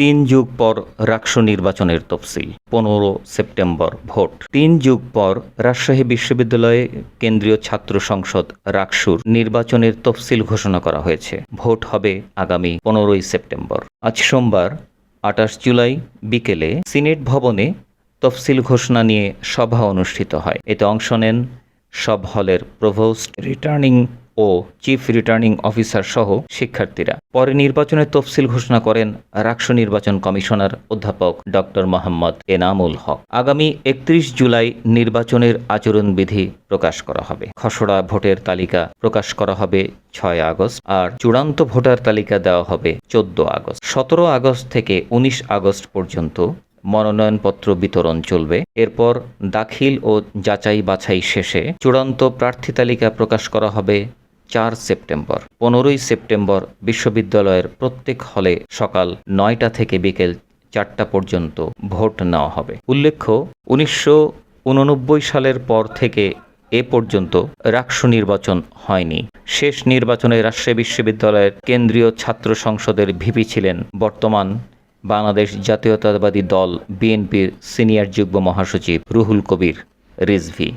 তিন যুগ পর রাকসু নির্বাচনের তফসিল, পনেরো সেপ্টেম্বর ভোট। তিন যুগ পর রাজশাহী বিশ্ববিদ্যালয়ে কেন্দ্রীয় ছাত্র সংসদ রাকসুর নির্বাচনের তফসিল ঘোষণা করা হয়েছে। ভোট হবে আগামী পনেরোই সেপ্টেম্বর। আজ সোমবার, আঠাশ জুলাই বিকেলে সিনেট ভবনে তফসিল ঘোষণা নিয়ে সভা অনুষ্ঠিত হয়। এতে অংশ নেন সব হলের প্রভোস্ট, রিটার্নিং ও চিফ রিটার্নিং অফিসার সহ শিক্ষার্থীরা। পরে নির্বাচনের তফসিল ঘোষণা করেন রাকসু নির্বাচন কমিশনার অধ্যাপক ডক্টর মোহাম্মদ এনামুল হক। আগামী একত্রিশ জুলাই নির্বাচনের আচরণবিধি প্রকাশ করা হবে। খসড়া ভোটের তালিকা প্রকাশ করা হবে ছয় আগস্ট আর চূড়ান্ত ভোটার তালিকা দেওয়া হবে চোদ্দ আগস্ট। সতেরো আগস্ট থেকে উনিশ আগস্ট পর্যন্ত মনোনয়নপত্র বিতরণ চলবে। এরপর দাখিল ও যাচাই বাছাই শেষে চূড়ান্ত প্রার্থী তালিকা প্রকাশ করা হবে চার সেপ্টেম্বর। পনেরোই সেপ্টেম্বর বিশ্ববিদ্যালয়ের প্রত্যেক হলে সকাল নয়টা থেকে বিকেল চারটা পর্যন্ত ভোট নেওয়া হবে। উল্লেখ্য, উনিশশো উননব্বই সালের পর থেকে এ পর্যন্ত রাকসু নির্বাচন হয়নি। শেষ নির্বাচনে রাজশাহী বিশ্ববিদ্যালয়ের কেন্দ্রীয় ছাত্র সংসদের ভিপি ছিলেন বর্তমান বাংলাদেশ জাতীয়তাবাদী দল বিএনপির সিনিয়র যুগ্ম মহাসচিব রুহুল কবির রিজভি।